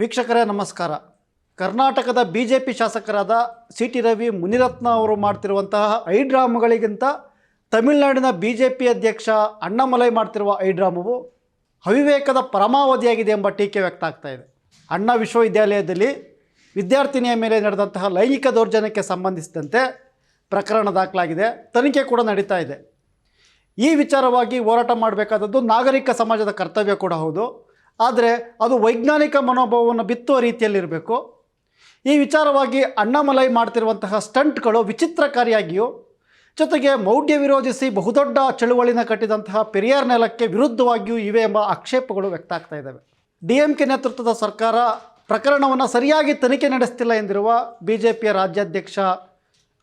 ವೀಕ್ಷಕರೇ, ನಮಸ್ಕಾರ. ಕರ್ನಾಟಕದ ಬಿ ಜೆ ಪಿ ಶಾಸಕರಾದ ಸಿ ಟಿ ರವಿ, ಮುನಿರತ್ನ ಅವರು ಮಾಡ್ತಿರುವಂತಹ ಐಡ್ರಾಮಗಳಿಗಿಂತ ತಮಿಳುನಾಡಿನ ಬಿ ಜೆ ಪಿ ಅಧ್ಯಕ್ಷ ಅಣ್ಣಾಮಲೈ ಮಾಡ್ತಿರುವ ಡ್ರಾಮವು ಅವಿವೇಕದ ಪರಮಾವಧಿಯಾಗಿದೆ ಎಂಬ ಟೀಕೆ ವ್ಯಕ್ತ ಆಗ್ತಾ ಇದೆ. ಅಣ್ಣಾ ವಿಶ್ವವಿದ್ಯಾಲಯದಲ್ಲಿ ವಿದ್ಯಾರ್ಥಿನಿಯ ಮೇಲೆ ನಡೆದಂತಹ ಲೈಂಗಿಕ ದೌರ್ಜನ್ಯಕ್ಕೆ ಸಂಬಂಧಿಸಿದಂತೆ ಪ್ರಕರಣ ದಾಖಲಾಗಿದೆ. ತನಿಖೆ ಕೂಡ ನಡೀತಾ ಇದೆ. ಈ ವಿಚಾರವಾಗಿ ಹೋರಾಟ ಮಾಡಬೇಕಾದದ್ದು ನಾಗರಿಕ ಸಮಾಜದ ಕರ್ತವ್ಯ ಕೂಡ ಹೌದು. ಆದರೆ ಅದು ವೈಜ್ಞಾನಿಕ ಮನೋಭಾವವನ್ನು ಬಿತ್ತುವ ರೀತಿಯಲ್ಲಿರಬೇಕು. ಈ ವಿಚಾರವಾಗಿ ಅಣ್ಣಾಮಲೈ ಮಾಡ್ತಿರುವಂತಹ ಸ್ಟಂಟ್ಗಳು ವಿಚಿತ್ರಕಾರಿಯಾಗಿಯೂ, ಜೊತೆಗೆ ಮೌಢ್ಯ ವಿರೋಧಿಸಿ ಬಹುದೊಡ್ಡ ಚಳುವಳಿನ ಕಟ್ಟಿದಂತಹ ಪೆರಿಯಾರ್ ನೆಲಕ್ಕೆ ವಿರುದ್ಧವಾಗಿಯೂ ಇವೆ ಎಂಬ ಆಕ್ಷೇಪಗಳು ವ್ಯಕ್ತ ಆಗ್ತಾ ಇದ್ದಾವೆ. ಡಿ ಎಂ ಕೆ ನೇತೃತ್ವದ ಸರ್ಕಾರ ಪ್ರಕರಣವನ್ನು ಸರಿಯಾಗಿ ತನಿಖೆ ನಡೆಸ್ತಿಲ್ಲ ಎಂದಿರುವ ಬಿ ಜೆ ಪಿಯ ರಾಜ್ಯಾಧ್ಯಕ್ಷ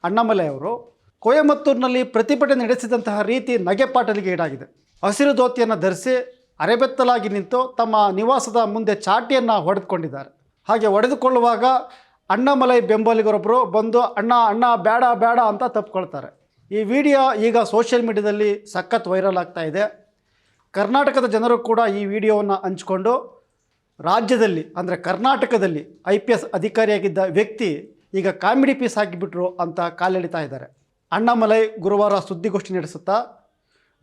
ಅಣ್ಣಾಮಲೈ ಅವರು, ಕೊಯಮತ್ತೂರಿನಲ್ಲಿ ಪ್ರತಿಭಟನೆ ನಡೆಸಿದಂತಹ ರೀತಿ ನಗೆಪಾಟಲಿಗೆ ಈಡಾಗಿದೆ. ಹಸಿರು ಧೋತಿಯನ್ನು ಧರಿಸಿ ಅರೆಬೆತ್ತಲಾಗಿ ನಿಂತು ತಮ್ಮ ನಿವಾಸದ ಮುಂದೆ ಚಾಟಿಯನ್ನು ಹೊಡೆದುಕೊಂಡಿದ್ದಾರೆ. ಹಾಗೆ ಹೊಡೆದುಕೊಳ್ಳುವಾಗ ಅಣ್ಣಾಮಲೈ ಬೆಂಬಲಿಗರೊಬ್ಬರು ಬಂದು, ಅಣ್ಣ ಅಣ್ಣ, ಬೇಡ ಬೇಡ ಅಂತ ತಪ್ಪಿಕೊಳ್ತಾರೆ ಈ ವಿಡಿಯೋ ಈಗ ಸೋಷಿಯಲ್ ಮೀಡಿಯಾದಲ್ಲಿ ಸಖತ್ ವೈರಲ್ ಆಗ್ತಾ ಇದೆ. ಕರ್ನಾಟಕದ ಜನರು ಕೂಡ ಈ ವಿಡಿಯೋವನ್ನು ಹಂಚಿಕೊಂಡು, ರಾಜ್ಯದಲ್ಲಿ, ಅಂದರೆ ಕರ್ನಾಟಕದಲ್ಲಿ ಐ ಪಿ ಎಸ್ ಅಧಿಕಾರಿಯಾಗಿದ್ದ ವ್ಯಕ್ತಿ ಈಗ ಕಾಮಿಡಿ ಪೀಸ್ ಹಾಕಿಬಿಟ್ರು ಅಂತ ಕಾಲೆಳಿತಾ ಇದ್ದಾರೆ. ಅಣ್ಣಾಮಲೈ ಗುರುವಾರ ಸುದ್ದಿಗೋಷ್ಠಿ ನಡೆಸುತ್ತಾ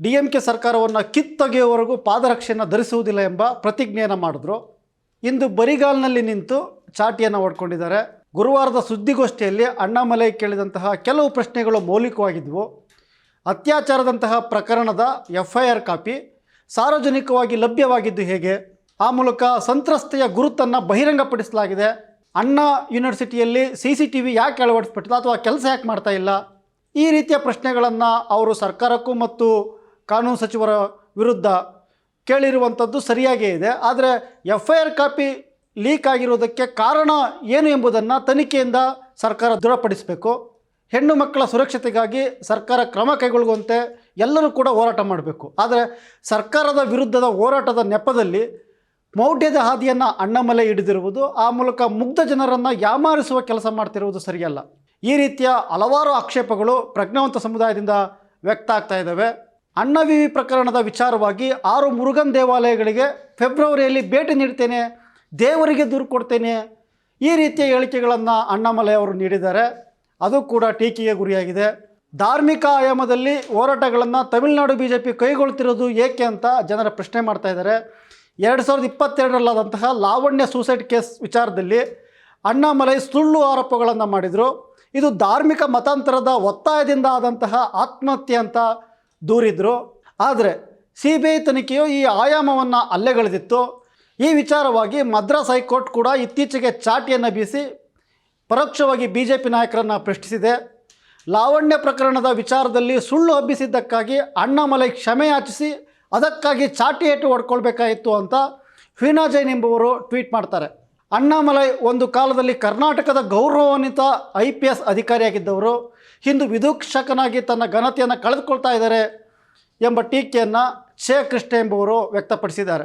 ಡಿ ಎಂ ಕೆ ಸರ್ಕಾರವನ್ನು ಕಿತ್ತೊಗೆಯುವವರೆಗೂ ಪಾದರಕ್ಷೆಯನ್ನು ಧರಿಸುವುದಿಲ್ಲ ಎಂಬ ಪ್ರತಿಜ್ಞೆಯನ್ನು ಮಾಡಿದ್ರು. ಇಂದು ಬರಿಗಾಲಿನಲ್ಲಿ ನಿಂತು ಚಾಟಿಯನ್ನು ಹೊಡ್ಕೊಂಡಿದ್ದಾರೆ. ಗುರುವಾರದ ಸುದ್ದಿಗೋಷ್ಠಿಯಲ್ಲಿ ಅಣ್ಣಾಮಲೈ ಕೇಳಿದಂತಹ ಕೆಲವು ಪ್ರಶ್ನೆಗಳು ಮೌಲಿಕವಾಗಿದ್ದವು ಅತ್ಯಾಚಾರದಂತಹ ಪ್ರಕರಣದ ಎಫ್ ಐ ಆರ್ ಕಾಪಿ ಸಾರ್ವಜನಿಕವಾಗಿ ಲಭ್ಯವಾಗಿದ್ದು ಹೇಗೆ? ಆ ಮೂಲಕ ಸಂತ್ರಸ್ತೆಯ ಗುರುತನ್ನು ಬಹಿರಂಗಪಡಿಸಲಾಗಿದೆ. ಅಣ್ಣಾ ಯೂನಿವರ್ಸಿಟಿಯಲ್ಲಿ ಸಿ ಸಿ ಟಿ ವಿ ಯಾಕೆ ಅಳವಡಿಸ್ಬಿಟ್ಟಿಲ್ಲ ಅಥವಾ ಕೆಲಸ ಯಾಕೆ ಮಾಡ್ತಾ ಇಲ್ಲ? ಈ ರೀತಿಯ ಪ್ರಶ್ನೆಗಳನ್ನು ಅವರು ಸರ್ಕಾರಕ್ಕೂ ಮತ್ತು ಕಾನೂನು ಸಚಿವರ ವಿರುದ್ಧ ಕೇಳಿರುವಂಥದ್ದು ಸರಿಯಾಗೇ ಇದೆ. ಆದರೆ F I R copy leak ಆಗಿರೋದಕ್ಕೆ ಕಾರಣ ಏನು ಎಂಬುದನ್ನು ತನಿಖೆಯಿಂದ ಸರ್ಕಾರ ದೃಢಪಡಿಸಬೇಕು. ಹೆಣ್ಣು ಮಕ್ಕಳ ಸುರಕ್ಷತೆಗಾಗಿ ಸರ್ಕಾರ ಕ್ರಮ ಕೈಗೊಳ್ಳುವಂತೆ ಎಲ್ಲರೂ ಕೂಡ ಹೋರಾಟ ಮಾಡಬೇಕು. ಆದರೆ ಸರ್ಕಾರದ ವಿರುದ್ಧದ ಹೋರಾಟದ ನೆಪದಲ್ಲಿ ಮೌಢ್ಯದ ಹಾದಿಯನ್ನು ಅಣ್ಣಮಲೆ ಹಿಡಿದಿರುವುದು, ಆ ಮೂಲಕ ಮುಗ್ಧ ಜನರನ್ನು ಯಾಮಾರಿಸುವ ಕೆಲಸ ಮಾಡ್ತಿರುವುದು ಸರಿಯಲ್ಲ. ಈ ರೀತಿಯ ಹಲವಾರು ಆಕ್ಷೇಪಗಳು ಪ್ರಜ್ಞಾವಂತ ಸಮುದಾಯದಿಂದ ವ್ಯಕ್ತ ಆಗ್ತಾ ಇದ್ದಾವೆ. ಅಣ್ಣವಿವಿ ಪ್ರಕರಣದ ವಿಚಾರವಾಗಿ ಆರು ಮುರುಗನ್ ದೇವಾಲಯಗಳಿಗೆ ಫೆಬ್ರವರಿಯಲ್ಲಿ ಭೇಟಿ ನೀಡ್ತೇನೆ, ದೇವರಿಗೆ ದೂರು ಕೊಡ್ತೇನೆ. ಈ ರೀತಿಯ ಹೇಳಿಕೆಗಳನ್ನು ಅಣ್ಣಾಮಲೈ ಅವರು ನೀಡಿದ್ದಾರೆ. ಅದು ಕೂಡ ಟೀಕೆಗೆ ಗುರಿಯಾಗಿದೆ. ಧಾರ್ಮಿಕ ಆಯಾಮದಲ್ಲಿ ಹೋರಾಟಗಳನ್ನು ತಮಿಳುನಾಡು ಬಿ ಜೆ ಪಿ ಕೈಗೊಳ್ತಿರೋದು ಏಕೆ ಅಂತ ಜನರ ಪ್ರಶ್ನೆ ಮಾಡ್ತಾ ಇದ್ದಾರೆ. ಎರಡು ಸಾವಿರದ ಇಪ್ಪತ್ತೆರಡರಲ್ಲಾದಂತಹ ಲಾವಣ್ಯ ಸೂಸೈಡ್ ಕೇಸ್ ವಿಚಾರದಲ್ಲಿ ಅಣ್ಣಾಮಲೈ ಸುಳ್ಳು ಆರೋಪಗಳನ್ನು ಮಾಡಿದರು. ಇದು ಧಾರ್ಮಿಕ ಮತಾಂತರದ ಒತ್ತಾಯದಿಂದ ಆದಂತಹ ಆತ್ಮಹತ್ಯೆ ಅಂತ ದೂರಿದ್ರು. ಆದರೆ ಸಿ ಬಿ ಐ ತನಿಖೆಯು ಈ ಆಯಾಮವನ್ನು ಅಲ್ಲೆಗಳೆದಿತ್ತು. ಈ ವಿಚಾರವಾಗಿ ಮದ್ರಾಸ್ ಹೈಕೋರ್ಟ್ ಕೂಡ ಇತ್ತೀಚೆಗೆ ಚಾಟಿಯನ್ನು ಬೀಸಿ ಪರೋಕ್ಷವಾಗಿ ಬಿ ಜೆ ಪಿ ನಾಯಕರನ್ನು ಪ್ರಶ್ನಿಸಿದೆ. ಲಾವಣ್ಯ ಪ್ರಕರಣದ ವಿಚಾರದಲ್ಲಿ ಸುಳ್ಳು ಹಬ್ಬಿಸಿದ್ದಕ್ಕಾಗಿ ಅಣ್ಣಾಮಲೈ ಕ್ಷಮೆ ಯಾಚಿಸಿ ಅದಕ್ಕಾಗಿ ಚಾಟಿ ಏಟು ಹೊಡ್ಕೊಳ್ಬೇಕಾಯಿತು ಅಂತ ಫೀನಾ ಜೈನ್ ಎಂಬುವರು ಟ್ವೀಟ್ ಮಾಡ್ತಾರೆ. ಅಣ್ಣಾಮಲೈ ಒಂದು ಕಾಲದಲ್ಲಿ ಕರ್ನಾಟಕದ ಗೌರವಾನ್ವಿತ ಐ ಪಿ ಎಸ್ ಅಧಿಕಾರಿಯಾಗಿದ್ದವರು ಹಿಂದೂ ವಿದೂಕ್ಷಕನಾಗಿ ತನ್ನ ಘನತೆಯನ್ನು ಕಳೆದುಕೊಳ್ತಾ ಇದ್ದಾರೆ ಎಂಬ ಟೀಕೆಯನ್ನು ಶೇ ಕೃಷ್ಣ ಎಂಬುವರು ವ್ಯಕ್ತಪಡಿಸಿದ್ದಾರೆ.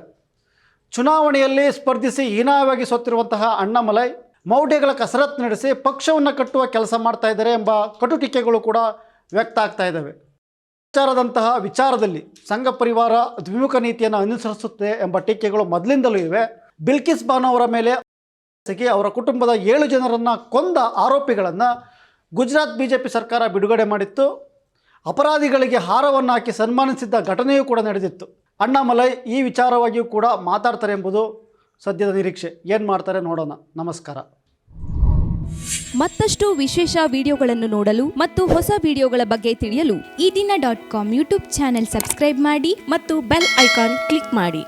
ಚುನಾವಣೆಯಲ್ಲಿ ಸ್ಪರ್ಧಿಸಿ ಹೀನಾಯವಾಗಿ ಸೋತಿರುವಂತಹ ಅಣ್ಣಾಮಲೈ ಮೌಢ್ಯಗಳ ಕಸರತ್ತು ನಡೆಸಿ ಪಕ್ಷವನ್ನು ಕಟ್ಟುವ ಕೆಲಸ ಮಾಡ್ತಾ ಇದ್ದಾರೆ ಎಂಬ ಕಟು ಟೀಕೆಗಳು ಕೂಡ ವ್ಯಕ್ತ ಆಗ್ತಾ ಇದ್ದಾವೆ. ವಿಚಾರದಂತಹ ವಿಚಾರದಲ್ಲಿ ಸಂಘ ಪರಿವಾರ ದ್ವಿಮುಖ ನೀತಿಯನ್ನು ಅನುಸರಿಸುತ್ತೆ ಎಂಬ ಟೀಕೆಗಳು ಮೊದಲಿಂದಲೂ ಇವೆ. ಬಿಲ್ಕಿಸ್ ಬಾನು ಅವರ ಮೇಲೆ ಎಸಗಿ ಅವರ ಕುಟುಂಬದ ಏಳು ಜನರನ್ನು ಕೊಂದ ಆರೋಪಿಗಳನ್ನು ಗುಜರಾತ್ ಬಿ ಜೆ ಪಿ ಸರ್ಕಾರ ಬಿಡುಗಡೆ ಮಾಡಿತ್ತು. ಅಪರಾಧಿಗಳಿಗೆ ಹಾರವನ್ನು ಹಾಕಿ ಸನ್ಮಾನಿಸಿದ್ದ ಘಟನೆಯೂ ಕೂಡ ನಡೆದಿತ್ತು. ಅಣ್ಣಾಮಲೈ ಈ ವಿಚಾರವಾಗಿಯೂ ಕೂಡ ಮಾತಾಡ್ತಾರೆ ಎಂಬುದು ಸದ್ಯದ ನಿರೀಕ್ಷೆ. ಏನು ಮಾಡ್ತಾರೆ ನೋಡೋಣ. ನಮಸ್ಕಾರ. ಮತ್ತಷ್ಟು ವಿಶೇಷ ವಿಡಿಯೋಗಳನ್ನು ನೋಡಲು ಮತ್ತು ಹೊಸ ವಿಡಿಯೋಗಳ ಬಗ್ಗೆ ತಿಳಿಯಲು Eedina dot com YouTube channel subscribe ಮಾಡಿ ಮತ್ತು ಬೆಲ್ ಐಕಾನ್ ಕ್ಲಿಕ್ ಮಾಡಿ.